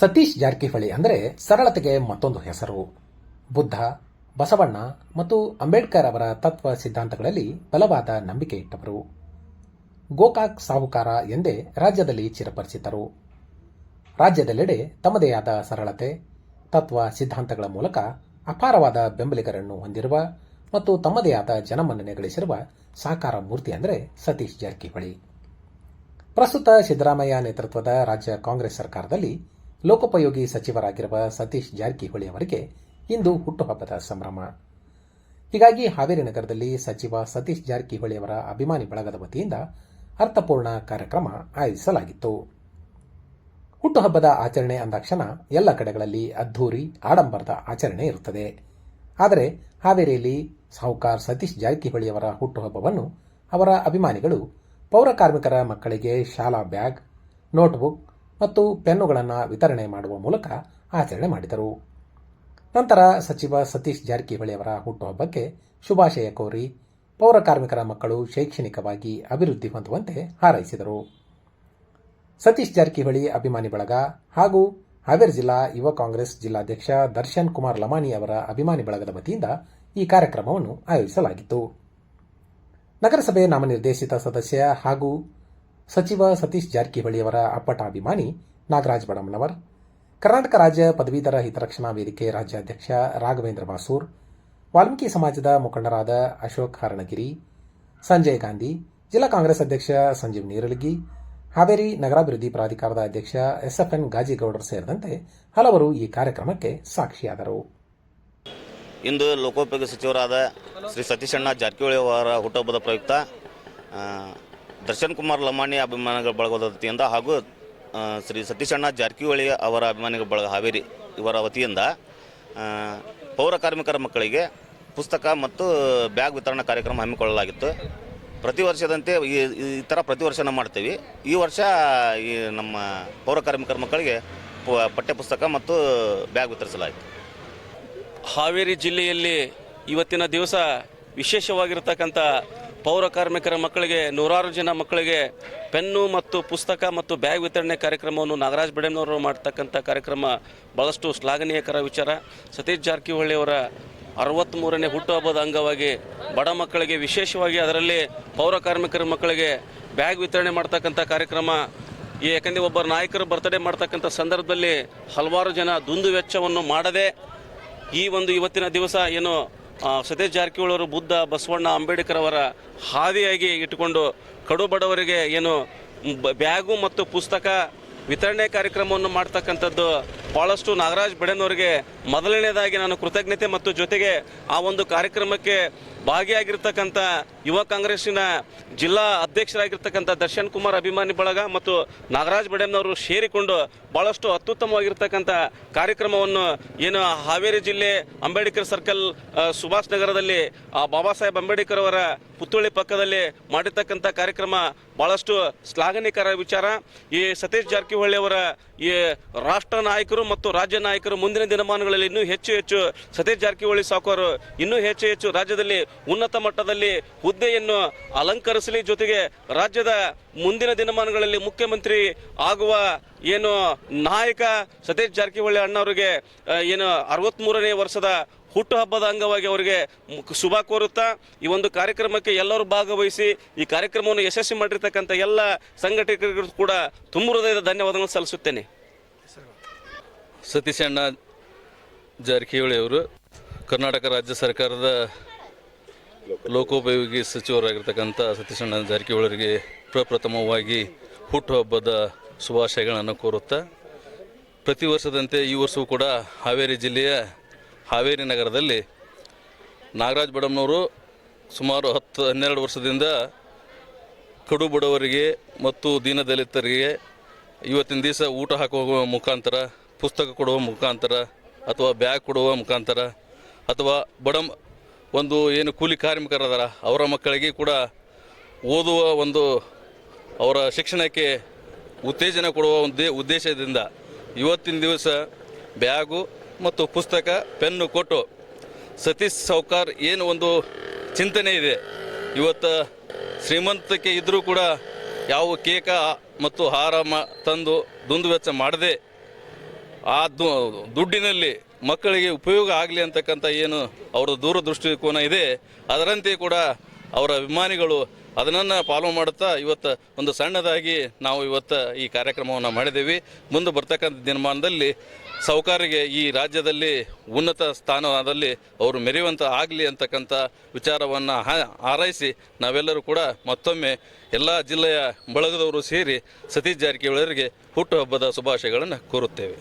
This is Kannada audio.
ಸತೀಶ್ ಜಾರಕಿಹೊಳಿ ಅಂದರೆ ಸರಳತೆಗೆ ಮತ್ತೊಂದು ಹೆಸರು. ಬುದ್ಧ, ಬಸವಣ್ಣ ಮತ್ತು ಅಂಬೇಡ್ಕರ್ ಅವರ ತತ್ವ ಸಿದ್ಧಾಂತಗಳಲ್ಲಿ ಬಲವಾದ ನಂಬಿಕೆ ಇಟ್ಟವರು. ಗೋಕಾಕ್ ಸಾಹುಕಾರ ಎಂದೇ ರಾಜ್ಯದಲ್ಲಿ ಚಿರಪರಿಚಿತರು. ರಾಜ್ಯದೆಲ್ಲೆಡೆ ತಮ್ಮದೇ ಆದ ಸರಳತೆ, ತತ್ವ ಸಿದ್ಧಾಂತಗಳ ಮೂಲಕ ಅಪಾರವಾದ ಬೆಂಬಲಿಗರನ್ನು ಹೊಂದಿರುವ ಮತ್ತು ತಮ್ಮದೇ ಆದ ಜನಮನ್ನಣೆ ಗಳಿಸಿರುವ ಸಾಕಾರ ಮೂರ್ತಿ ಅಂದರೆ ಸತೀಶ್ ಜಾರಕಿಹೊಳಿ. ಪ್ರಸ್ತುತ ಸಿದ್ದರಾಮಯ್ಯ ನೇತೃತ್ವದ ರಾಜ್ಯ ಕಾಂಗ್ರೆಸ್ ಸರ್ಕಾರದಲ್ಲಿ ಲೋಕೋಪಯೋಗಿ ಸಚಿವರಾಗಿರುವ ಸತೀಶ್ ಜಾರಕಿಹೊಳಿ ಅವರಿಗೆ ಇಂದು ಹುಟ್ಟುಹಬ್ಬದ ಸಂಭ್ರಮ. ಹೀಗಾಗಿ ಹಾವೇರಿ ನಗರದಲ್ಲಿ ಸಚಿವ ಸತೀಶ್ ಜಾರಕಿಹೊಳಿ ಅವರ ಅಭಿಮಾನಿ ಬಳಗದ ವತಿಯಿಂದ ಅರ್ಥಪೂರ್ಣ ಕಾರ್ಯಕ್ರಮ ಆಯೋಜಿಸಲಾಗಿತ್ತು. ಹುಟ್ಟುಹಬ್ಬದ ಆಚರಣೆ ಅಂದಾಕ್ಷಣ ಎಲ್ಲ ಕಡೆಗಳಲ್ಲಿ ಅದ್ಧೂರಿ, ಆಡಂಬರದ ಆಚರಣೆ ಇರುತ್ತದೆ. ಆದರೆ ಹಾವೇರಿಯಲ್ಲಿ ಸಾಹುಕಾರ್ ಸತೀಶ್ ಜಾರಕಿಹೊಳಿ ಅವರ ಹುಟ್ಟುಹಬ್ಬವನ್ನು ಅವರ ಅಭಿಮಾನಿಗಳು, ಪೌರ ಕಾರ್ಮಿಕರ ಮಕ್ಕಳಿಗೆ ಶಾಲಾ ಬ್ಯಾಗ್, ನೋಟ್ಬುಕ್ ಮತ್ತು ಪೆನ್ನುಗಳನ್ನು ವಿತರಣೆ ಮಾಡುವ ಮೂಲಕ ಆಚರಣೆ ಮಾಡಿದರು. ನಂತರ ಸಚಿವ ಸತೀಶ್ ಜಾರಕಿಹೊಳಿ ಅವರ ಹುಟ್ಟುಹಬ್ಬಕ್ಕೆ ಶುಭಾಶಯ ಕೋರಿ ಪೌರ ಕಾರ್ಮಿಕರ ಮಕ್ಕಳು ಶೈಕ್ಷಣಿಕವಾಗಿ ಅಭಿವೃದ್ಧಿ ಹೊಂದುವಂತೆ ಹಾರೈಸಿದರು. ಸತೀಶ್ ಜಾರಕಿಹೊಳಿ ಅಭಿಮಾನಿ ಬಳಗ ಹಾಗೂ ಹಾವೇರಿ ಜಿಲ್ಲಾ ಯುವ ಕಾಂಗ್ರೆಸ್ ಜಿಲ್ಲಾಧ್ಯಕ್ಷ ದರ್ಶನ್ ಕುಮಾರ್ ಲಮಾನಿ ಅವರ ಅಭಿಮಾನಿ ಬಳಗದ ವತಿಯಿಂದ ಈ ಕಾರ್ಯಕ್ರಮವನ್ನು ಆಯೋಜಿಸಲಾಗಿತ್ತು. ನಗರಸಭೆ ನಾಮನಿರ್ದೇಶಿತ ಸದಸ್ಯ ಹಾಗೂ ಸಚಿವ ಸತೀಶ್ ಜಾರಕಿಹೊಳಿಯವರ ಅಪ್ಪಟ ಅಭಿಮಾನಿ ನಾಗರಾಜ್ ಬಡಮ್ಮನವರ್ ಕರ್ನಾಟಕ ರಾಜ್ಯ ಪದವೀಧರ ಹಿತರಕ್ಷಣಾ ವೇದಿಕೆ ರಾಜ್ಯಾಧ್ಯಕ್ಷ ರಾಘವೇಂದ್ರ ಬಾಸೂರ್ ವಾಲ್ಮೀಕಿ ಸಮಾಜದ ಮುಖಂಡರಾದ ಅಶೋಕ್ ಹರಣಗಿರಿ ಸಂಜಯ್ ಗಾಂಧಿ, ಜಿಲ್ಲಾ ಕಾಂಗ್ರೆಸ್ ಅಧ್ಯಕ್ಷ ಸಂಜೀವ್ ನೀರಲಗಿ ಹಾವೇರಿ ನಗರಾಭಿವೃದ್ಧಿ ಪ್ರಾಧಿಕಾರದ ಅಧ್ಯಕ್ಷ ಎಸ್ಎಫ್ಎನ್ ಗಾಜಿಗೌಡರ್ ಸೇರಿದಂತೆ ಹಲವರು ಈ ಕಾರ್ಯಕ್ರಮಕ್ಕೆ ಸಾಕ್ಷಿಯಾದರು. ಇಂದು ಲೋಕೋಪಯೋಗಿ ಸಚಿವರಾದ ಶ್ರೀ ಸತೀಶಣ್ಣ ಜಾರಕಿಹೊಳಿ ಅವರ ಹುಟ್ಟುಹಬ್ಬದ ಪ್ರಯುಕ್ತ ದರ್ಶನ್ ಕುಮಾರ್ ಲಮಾಣಿ ಅಭಿಮಾನಿಗಳ ಬಳಗದ ವತಿಯಿಂದ ಹಾಗೂ ಶ್ರೀ ಸತೀಶಣ್ಣ ಜಾರಕಿಹೊಳಿ ಅವರ ಅಭಿಮಾನಿಗಳ ಬಳಗ ಹಾವೇರಿ ಇವರ ವತಿಯಿಂದ ಪೌರ ಕಾರ್ಮಿಕರ ಮಕ್ಕಳಿಗೆ ಪುಸ್ತಕ ಮತ್ತು ಬ್ಯಾಗ್ ವಿತರಣಾ ಕಾರ್ಯಕ್ರಮ ಹಮ್ಮಿಕೊಳ್ಳಲಾಗಿತ್ತು. ಪ್ರತಿ ವರ್ಷದಂತೆ ಈ ಈ ಥರ ಪ್ರತಿ ವರ್ಷ ಮಾಡ್ತೀವಿ. ಈ ವರ್ಷ ಈ ನಮ್ಮ ಪೌರ ಕಾರ್ಮಿಕರ ಮಕ್ಕಳಿಗೆ ಪ- ಪಠ್ಯಪುಸ್ತಕ ಮತ್ತು ಬ್ಯಾಗ್ ವಿತರಿಸಲಾಯಿತು. ಹಾವೇರಿ ಜಿಲ್ಲೆಯಲ್ಲಿ ಇವತ್ತಿನ ದಿವಸ ವಿಶೇಷವಾಗಿರ್ತಕ್ಕಂಥ ಪೌರ ಕಾರ್ಮಿಕರ ಮಕ್ಕಳಿಗೆ, ನೂರಾರು ಜನ ಮಕ್ಕಳಿಗೆ ಪೆನ್ನು ಮತ್ತು ಪುಸ್ತಕ ಮತ್ತು ಬ್ಯಾಗ್ ವಿತರಣೆ ಕಾರ್ಯಕ್ರಮವನ್ನು ನಾಗರಾಜ್ ಬೆಡೆನವರು ಮಾಡ್ತಕ್ಕಂಥ ಕಾರ್ಯಕ್ರಮ ಭಾಳಷ್ಟು ಶ್ಲಾಘನೀಯಕರ ವಿಚಾರ. ಸತೀಶ್ ಜಾರಕಿಹೊಳಿ ಅವರ ಅರವತ್ತ್ಮೂರನೇ ಹುಟ್ಟುಹಬ್ಬದ ಅಂಗವಾಗಿ ಬಡ ಮಕ್ಕಳಿಗೆ, ವಿಶೇಷವಾಗಿ ಅದರಲ್ಲಿ ಪೌರ ಕಾರ್ಮಿಕರ ಮಕ್ಕಳಿಗೆ ಬ್ಯಾಗ್ ವಿತರಣೆ ಮಾಡ್ತಕ್ಕಂಥ ಕಾರ್ಯಕ್ರಮ. ಈ ಯಾಕಂದರೆ ಒಬ್ಬ ನಾಯಕರು ಬರ್ತಡೇ ಮಾಡ್ತಕ್ಕಂಥ ಸಂದರ್ಭದಲ್ಲಿ ಹಲವಾರು ಜನ ದುಂದು ವೆಚ್ಚವನ್ನು ಮಾಡದೆ ಈ ಒಂದು ಇವತ್ತಿನ ದಿವಸ ಏನು ಸತೀಶ್ ಜಾರಕಿಹೊಳಿ ಅವರು ಬುದ್ಧ ಬಸವಣ್ಣ ಅಂಬೇಡ್ಕರ್ ಅವರ ಹಾದಿಯಾಗಿ ಇಟ್ಟುಕೊಂಡು ಕಡು ಬಡವರಿಗೆ ಏನು ಬ್ಯಾಗು ಮತ್ತು ಪುಸ್ತಕ ವಿತರಣೆ ಕಾರ್ಯಕ್ರಮವನ್ನು ಮಾಡ್ತಕ್ಕಂಥದ್ದು ಭಾಳಷ್ಟು ನಾಗರಾಜ್ ಬೆಡೆನವರಿಗೆ ಮೊದಲನೇದಾಗಿ ನಾನು ಕೃತಜ್ಞತೆ ಮತ್ತು ಜೊತೆಗೆ ಆ ಒಂದು ಕಾರ್ಯಕ್ರಮಕ್ಕೆ ಭಾಗಿಯಾಗಿರ್ತಕ್ಕಂಥ ಯುವ ಕಾಂಗ್ರೆಸ್ಸಿನ ಜಿಲ್ಲಾ ಅಧ್ಯಕ್ಷರಾಗಿರ್ತಕ್ಕಂಥ ದರ್ಶನ್ ಕುಮಾರ್ ಅಭಿಮಾನಿ ಬಳಗ ಮತ್ತು ನಾಗರಾಜ್ ಬೆಡೆಮ್ನವರು ಸೇರಿಕೊಂಡು ಭಾಳಷ್ಟು ಅತ್ಯುತ್ತಮವಾಗಿರ್ತಕ್ಕಂಥ ಕಾರ್ಯಕ್ರಮವನ್ನು ಏನು ಹಾವೇರಿ ಜಿಲ್ಲೆ ಅಂಬೇಡ್ಕರ್ ಸರ್ಕಲ್ ಸುಭಾಷ್ ನಗರದಲ್ಲಿ, ಆ, ಬಾಬಾ ಸಾಹೇಬ್ ಅಂಬೇಡ್ಕರ್ ಅವರ ಪುತ್ತೂಳಿ ಪಕ್ಕದಲ್ಲಿ ಮಾಡಿರ್ತಕ್ಕಂಥ ಕಾರ್ಯಕ್ರಮ ಭಾಳಷ್ಟು ಶ್ಲಾಘನೀಯಕರ ವಿಚಾರ. ಈ ಸತೀಶ್ ಜಾರಕಿಹೊಳಿ ಅವರ ಈ ರಾಷ್ಟ್ರ ನಾಯಕರು ಮತ್ತು ರಾಜ್ಯ ನಾಯಕರು ಮುಂದಿನ ದಿನಮಾನಗಳಲ್ಲಿ ಇನ್ನೂ ಹೆಚ್ಚು ಹೆಚ್ಚು ಸತೀಶ್ ಜಾರಕಿಹೊಳಿ ಸಾಕೋರು ಇನ್ನೂ ಹೆಚ್ಚು ಹೆಚ್ಚು ರಾಜ್ಯದಲ್ಲಿ ಉನ್ನತ ಮಟ್ಟದಲ್ಲಿ ಹುದ್ದೆಯನ್ನು ಅಲಂಕರಿಸಲಿ ಜೊತೆಗೆ ರಾಜ್ಯದ ಮುಂದಿನ ದಿನಮಾನಗಳಲ್ಲಿ ಮುಖ್ಯಮಂತ್ರಿ ಆಗುವ ಏನು ನಾಯಕ ಸತೀಶ್ ಜಾರಕಿಹೊಳಿ ಅಣ್ಣವರಿಗೆ ಏನು ಅರವತ್ತ್ಮೂರನೇ ವರ್ಷದ ಹುಟ್ಟುಹಬ್ಬದ ಅಂಗವಾಗಿ ಅವರಿಗೆ ಶುಭ ಕೋರುತ್ತಾ ಈ ಒಂದು ಕಾರ್ಯಕ್ರಮಕ್ಕೆ ಎಲ್ಲರೂ ಭಾಗವಹಿಸಿ ಈ ಕಾರ್ಯಕ್ರಮವನ್ನು ಯಶಸ್ವಿ ಮಾಡಿರ್ತಕ್ಕಂಥ ಎಲ್ಲ ಸಂಘಟಕರಿಗೂ ಕೂಡ ತುಂಬ ಹೃದಯದ ಧನ್ಯವಾದಗಳನ್ನು ಸಲ್ಲಿಸುತ್ತೇನೆ. ಸತೀಶಣ್ಣ ಜಾರಕಿಹೊಳಿ ಅವರು ಕರ್ನಾಟಕ ರಾಜ್ಯ ಸರ್ಕಾರದ ಲೋಕೋಪಯೋಗಿ ಸಚಿವರಾಗಿರ್ತಕ್ಕಂಥ ಸತೀಶಣ್ಣ ಜಾರಕಿಹೊಳಿಯವರಿಗೆ ಪ್ರಪ್ರಥಮವಾಗಿ ಹುಟ್ಟುಹಬ್ಬದ ಶುಭಾಶಯಗಳನ್ನು ಕೋರುತ್ತಾ, ಪ್ರತಿ ವರ್ಷದಂತೆ ಈ ವರ್ಷವೂ ಕೂಡ ಹಾವೇರಿ ಜಿಲ್ಲೆಯ ಹಾವೇರಿ ನಗರದಲ್ಲಿ ನಾಗರಾಜ್ ಬಡಮ್ನವರು ಸುಮಾರು ಹತ್ತು ಹನ್ನೆರಡು ವರ್ಷದಿಂದ ಕಡು ಬಡವರಿಗೆ ಮತ್ತು ದೀನದಲಿತರಿಗೆ ಇವತ್ತಿನ ದಿವಸ ಊಟ ಹಾಕುವ ಮುಖಾಂತರ ಪುಸ್ತಕ ಕೊಡುವ ಮುಖಾಂತರ ಅಥವಾ ಬ್ಯಾಗ್ ಕೊಡುವ ಮುಖಾಂತರ ಅಥವಾ ಬಡ ಒಂದು ಏನು ಕೂಲಿ ಕಾರ್ಮಿಕರದಾರ, ಅವರ ಮಕ್ಕಳಿಗೆ ಕೂಡ ಓದುವ ಒಂದು ಅವರ ಶಿಕ್ಷಣಕ್ಕೆ ಉತ್ತೇಜನ ಕೊಡುವ ಒಂದು ಉದ್ದೇಶದಿಂದ ಇವತ್ತಿನ ದಿವಸ ಬ್ಯಾಗು ಮತ್ತು ಪುಸ್ತಕ, ಪೆನ್ನು ಕೊಟ್ಟು ಸತೀಶ್ ಸೌಕಾರ್ ಏನು ಒಂದು ಚಿಂತನೆ ಇದೆ. ಇವತ್ತು ಶ್ರೀಮಂತಕ್ಕೆ ಇದ್ದರೂ ಕೂಡ ಯಾವ ಕೇಕ ಮತ್ತು ಹಾರ ಮ, ತಂದು ದುಂದುವೆಚ್ಚ ಮಾಡದೆ ಆ ದುಡ್ಡಿನಲ್ಲಿ ಮಕ್ಕಳಿಗೆ ಉಪಯೋಗ ಆಗಲಿ ಅಂತಕ್ಕಂಥ ಏನು ಅವರ ದೂರದೃಷ್ಟಿಕೋನ ಇದೆ. ಅದರಂತೆ ಕೂಡ ಅವರ ಅಭಿಮಾನಿಗಳು ಅದನ್ನು ಫಾಲೋ ಮಾಡುತ್ತಾ ಇವತ್ತು ಒಂದು ಸಣ್ಣದಾಗಿ ನಾವು ಇವತ್ತು ಈ ಕಾರ್ಯಕ್ರಮವನ್ನು ಮಾಡಿದ್ದೀವಿ. ಮುಂದೆ ಬರ್ತಕ್ಕಂಥ ದಿನಮಾನದಲ್ಲಿ ಸೌಕಾರಿಗೆ ಈ ರಾಜ್ಯದಲ್ಲಿ ಉನ್ನತ ಸ್ಥಾನದಲ್ಲಿ ಅವರು ಮೆರೆಯುವಂತ ಆಗಲಿ ಅಂತಕ್ಕಂಥ ವಿಚಾರವನ್ನು ಹಾರೈಸಿ ನಾವೆಲ್ಲರೂ ಕೂಡ ಮತ್ತೊಮ್ಮೆ ಎಲ್ಲ ಜಿಲ್ಲೆಯ ಬಳಗದವರು ಸೇರಿ ಸತೀಶ್ ಜಾರಕಿಹೊಳಿಯವರಿಗೆ ಹುಟ್ಟುಹಬ್ಬದ ಶುಭಾಶಯಗಳನ್ನು ಕೋರುತ್ತೇವೆ.